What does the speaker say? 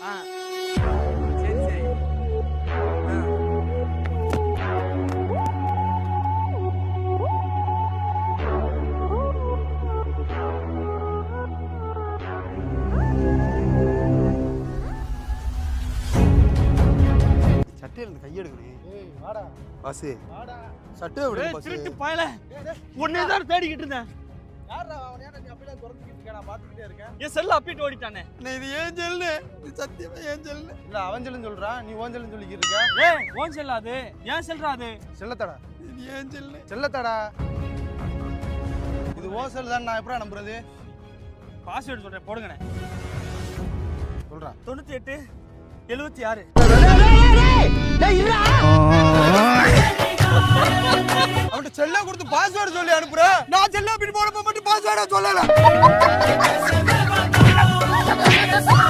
ஆ. சரி சரி. சட்டையில கையெடுக்கணும் வாடா. பாசு. வாடா. சட்டையை விடு பாசு. திருட்டு பயல. உன்னை தான் தேடிக்கிட்டு இருந்தேன். என் செல்ல அப்பிட்டு ஓடிட்டானே? இது ஏன் செல்லு இது சத்தியமா ஏன் செல்லு இல்ல அவன் செல்லுன்னு சொல்றான் நீ ஓன் செல்லுன்னு சொல்லிக்கிட்டு இருக்க. ஏய் ஓன் செல்லா அது? ஏன் செல்றா அது? செல்லத்தடா. இது ஏன் செல்லு செல்லத்தடா. இது ஓ செல் தான் நான் எப்படா நம்புறது? பாஸ்வேர்டு சொல்றேன் போடுங்கண்ணே. சொல்றான் தொண்ணூத்தி எட்டு எழுபத்தி ஆறு. எனக்கு செல்ல கொடுத்து பாஸ்வேர்டு சொல்லி அனுப்புற? நான் செல்ல பின் போனப்ப மட்டும் பாஸ்வேர்டா சொல்லல.